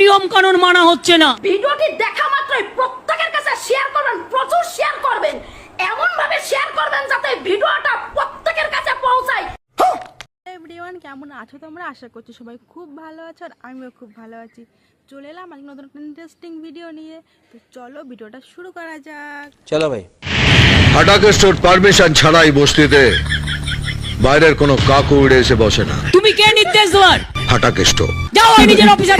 নিয়ম কানুন মানা হচ্ছে না। ভিডিওটি দেখা মাত্রই প্রত্যেকের কাছে শেয়ার করবেন প্রচুর শেয়ার করবেন। এমন ভাবে শেয়ার করবেন যাতে ভিডিওটা প্রত্যেকের কাছে পৌঁছায়। এভরিওয়ান কেমন আছো তোমরা? আশা করছি সবাই খুব ভালো আছো আর আমিও খুব ভালো আছি। চলে এলাম আজকে নতুন একটা ইন্টারেস্টিং ভিডিও নিয়ে। তো চলো ভিডিওটা শুরু করা যাক। চলো ভাই। হাটাকে স্টোর পারমিশন ছাড়াই বস্তিতে বাইরের কোনো কাকু উড়ে এসে বসে না। তুমি কে নির্দেশ দেওয়ার? হাটাকে স্টোর। যাও নিজের দিদি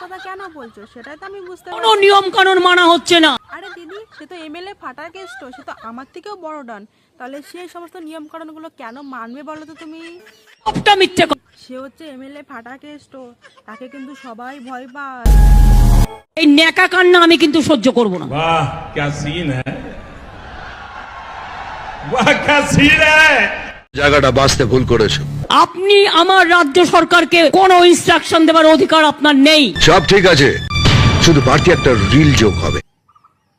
কথা কেন বলছো? সেটাই তো আমি বুঝতে নিয়ম কানুন মানা হচ্ছে না। আরে দিদি সে তো সে তো আমার থেকেও বড় তাহলে সেই সমস্ত নিয়ম কেন মানবে বলো তো তুমি? সে হচ্ছে ফাটা তাকে কিন্তু সবাই ভয় পায়। এই ন্যাকা কান্না আমি কিন্তু সহ্য করব না। জায়গাটা বাঁচতে ভুল করেছ। আপনি আমার রাজ্য সরকারকে কোনো ইনস্ট্রাকশন দেওয়ার অধিকার আপনার নেই। সব ঠিক আছে শুধু বাড়তি একটা রিল যোগ হবে।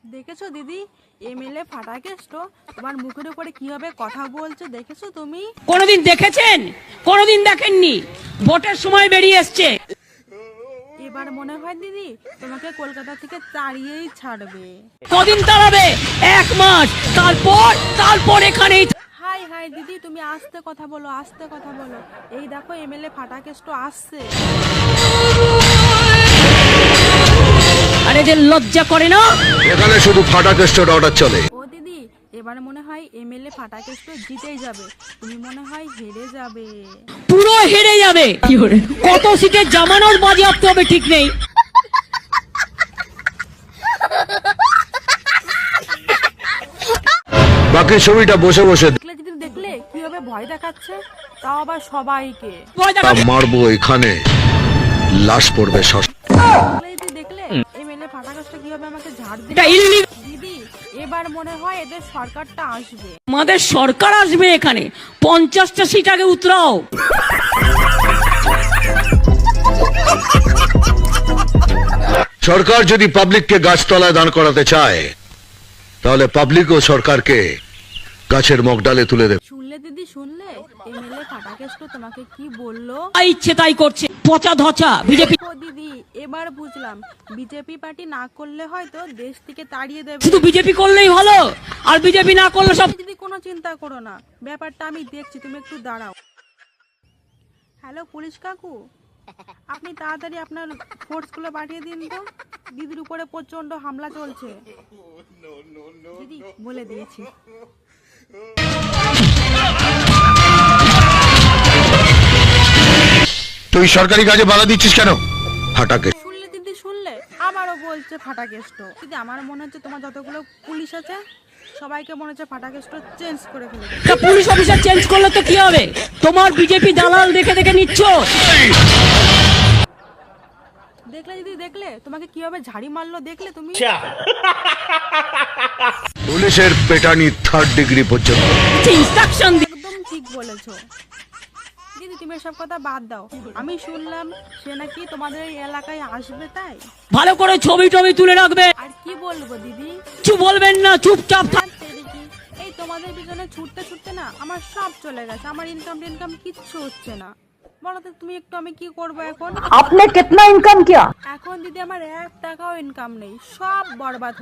দেখেছ দিদি? এমএলএ ফাটা কেষ্ট তোমার মুখের উপরে কীভাবে কথা বলছে দেখেছ তুমি? কোনোদিন দেখেছেন? কোনোদিন দেখেননি? ভোটের সময় বেরিয়ে এসছে। এবার মনে হয় দিদি তোমাকে কলকাতা থেকে তাড়িয়েই ছাড়বে। কদিন তাড়াবে? এক মাস। তারপর তারপর এখানেই হাই হাই দিদি তুমি আস্তে কথা বলো আস্তে কথা বলো। এই দেখো এমএলএ ফাটা কেষ্ট আসছে। আরে যে লজ্জা করে না? এখানে শুধু ফাটাকে স্টোর অর্ডার চলে। ও দিদি এবার মনে হয় এমএলএ ফাটা কেষ্ট জিতেই যাবে। তুমি মনে হয় হেরে যাবে। পুরো হেরে যাবে। কত সিটে জামানোর বাজেয়াপ্ত হবে ঠিক নেই। বাকি ছবিটা বসে বসে দেখলে দিদি দেখলে কীভাবে ভয় দেখাচ্ছে? তাও আবার সবাইকে। মারবো এখানে। লাশ পড়বে। দেখলে এমএলএ ফাটা কেষ্ট কীভাবে আমাকে ঝাড়। দিদি এবার মনে হয় এদের সরকারটা আসবে। আমাদের সরকার আসবে এখানে। পঞ্চাশটা সিট আগে উতরাও। সরকার যদি পাবলিককে গাছতলায় দাঁড় করাতে চায় তাহলে পাবলিকও সরকারকে গাছের মগডালে তুলে দেবে। শুনলে দিদি শুনলে? এমএলএ ফাটা কেষ্ট তোমাকে কি বলল? ইচ্ছে তাই করছে। পচা ধচা বিজেপি ও দিদি এবার বুঝলাম। বিজেপি পার্টি না করলে হয়তো দেশ থেকে তাড়িয়ে দেবে। শুধু বিজেপি করলেই ভালো আর বিজেপি না করলে সব দিদি কোনো চিন্তা করো না ব্যাপারটা আমি দেখছি তুমি একটু দাঁড়াও। হ্যালো পুলিশ কাকু? আপনি তাড়াতাড়ি আপনার ফোর্সগুলো পাঠিয়ে দিন তো। দিদির উপরে প্রচণ্ড হামলা চলছে। দিদি বলে দিয়েছি। তুই সরকারি কাজে বাধা দিচ্ছিস কেন? ফাটাকে। শুনলে দিদি শুনলে? আবারও বলছে ফাটা কেষ্ট দিদি আমার মনে হচ্ছে তোমার যতগুলো পুলিশ আছে সবাইকে মনে হচ্ছে ফাটা কেষ্ট চেঞ্জ করে ফেলে। তা পুলিশ অফিসার চেঞ্জ করলে তো কি হবে? তোমার বিজেপি দালাল দেখে দেখে নিচ্ছ। দেখলে দিদি দেখলে? তোমাকে কীভাবে ঝাড়ি মারলো দেখলে তুমি? পুলিশের পেটানি থার্ড ডিগ্রি পর্যন্ত। ইনস্ট্রাকশন একদম ঠিক বলেছ। দিদি তুমি এসব কথা বাদ দাও। আমি শুনলাম সে নাকি তোমাদের এই এলাকায় আসবে তাই। ভালো করে ছবি টবি তুলে রাখবে। আর কি বলব দিদি? কিছু বলবেন না চুপচাপ এই তোমাদের পিছনে ছুটতে ছুটতে না আমার সব চলে গেছে। আমার ইনকাম টিনকাম কিচ্ছু হচ্ছে না। তুমি একটু আমি কি এখন? ইনকাম এখন দিদি আমার এক টাকাও ইনকাম নেই সব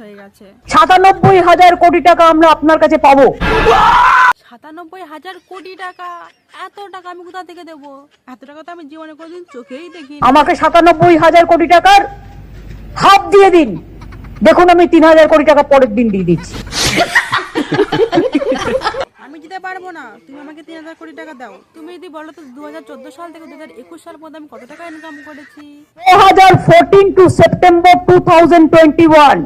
হয়ে গেছে। সাতানব্বই হাজার কোটি টাকা আমরা আপনার কাছে সাতানব্বই হাজার কোটি টাকা এত টাকা আমি কোথা থেকে দেবো? এত টাকা তো আমি জীবনে চোখেই দেখি আমাকে সাতানব্বই হাজার কোটি টাকার হাফ দিয়ে দিন। দেখুন আমি তিন হাজার কোটি টাকা পরের দিন দিয়ে দিচ্ছি। দিতে পারব না। তুমি আমাকে তিন হাজার কোটি টাকা দাও। তুমি যদি বলো তো দু হাজার চোদ্দ সাল থেকে দু হাজার একুশ সাল পর্যন্ত আমি কত টাকা ইনকাম করেছি? দু হাজার fourteen to September two thousand twenty one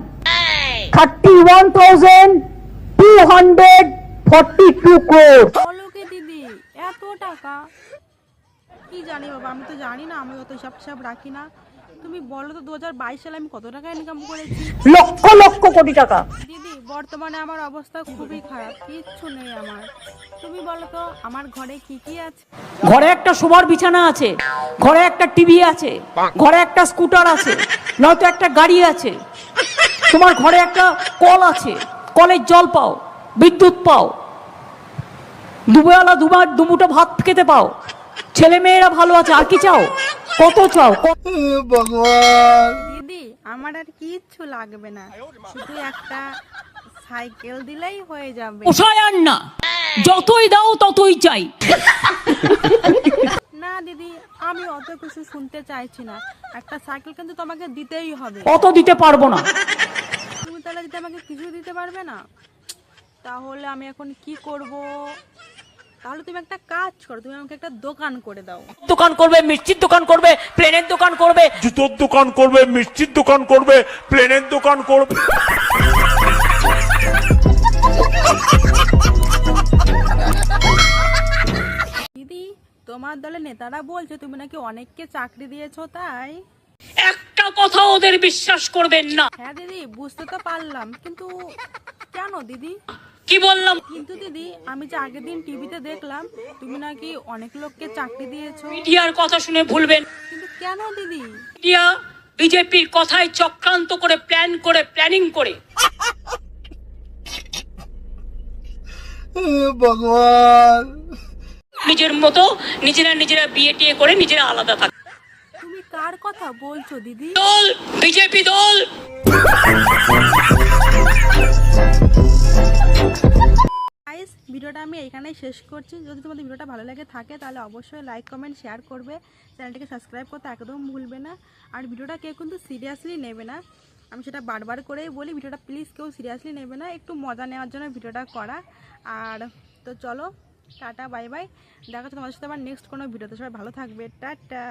thirty one thousand two hundred forty two crore বলো কি দিদি এত টাকা? কি জানি বাবা আমি তো জানি না আমি অত হিসাব টিসাব রাখি না। তুমি বলো তো দু সালে আমি কত টাকা ইনকাম করেছি? লক্ষ লক্ষ কোটি টাকা। দিদি বর্তমানে আমার অবস্থা খুবই খারাপ কিচ্ছু নেই আমার। তুমি বলো তো আমার ঘরে কি কি আছে? ঘরে একটা শোবার বিছানা আছে ঘরে একটা টিভি আছে ঘরে একটা স্কুটার আছে নয়তো একটা গাড়ি আছে। তোমার ঘরে একটা কল আছে কলের জল পাও বিদ্যুৎ পাও। দুবেলা দুবার দুমুটো ভাত খেতে পাও। ছেলে মেয়েরা ভালো আছে আর কি চাও? কত চাও? ক- দিদি আমার আর কিচ্ছু লাগবে না। শুধু একটা সাইকেল দিলেই হয়ে যাবে। পোষায় আর না? যতই দাও ততই চাই। না দিদি আমি অত কিছু শুনতে চাইছি না। একটা সাইকেল কিন্তু তোমাকে দিতেই হবে। অত দিতে পারব না। তুমি তাহলে যদি আমাকে কিছু দিতে পারবে না তাহলে আমি এখন কি করব? তাহলে তুমি একটা কাজ করো তুমি আমাকে একটা দোকান করে দাও। দোকান করবে মিষ্টির দোকান করবে প্লেনের দোকান করবে। জুতোর দোকান করবে মিষ্টির দোকান করবে প্লেনের দোকান করবে। দিদি তোমার দলে নেতারা বলছে তুমি নাকি অনেককে চাকরি দিয়েছ তাই? একটা কথা ওদের বিশ্বাস করবেন না। হ্যাঁ দিদি বুঝতে তো পারলাম কিন্তু কেন দিদি? কি বললাম? কিন্তু দিদি আমি যে আগের দিন টিভিতে দেখলাম তুমি নাকি অনেক লোককে চাকরি দিয়েছ। মিডিয়ার কথা শুনে ভুলবেন। কিন্তু কেন দিদি? মিডিয়া বিজেপির কথায় চক্রান্ত করে প্ল্যান করে প্ল্যানিং করে। নিজের মতো নিজেরা নিজেরা বিয়ে টিয়ে করে নিজেরা আলাদা থাকে। তুমি কার কথা বলছো দিদি? দল বিজেপি দল। আমি এখানেই শেষ করছি। যদি তোমাদের ভিডিওটা ভালো লাগে থাকে, তাহলে অবশ্যই লাইক কমেন্ট শেয়ার করবে। চ্যানেলটিকে সাবস্ক্রাইব করতে একদম ভুলবে না। আর ভিডিওটা কেউ কিন্তু সিরিয়াসলি নেবে না। আমি সেটা বারবার করেই বলি, ভিডিওটা প্লিজ কেউ সিরিয়াসলি নেবে না। একটু মজা নেওয়ার জন্য ভিডিওটা করা। আর তো চলো, টাটা বাই বাই দেখা হচ্ছে তোমাদের সাথে আবার নেক্সট কোনো ভিডিওতে। সবাই ভালো থাকবে। টাটা।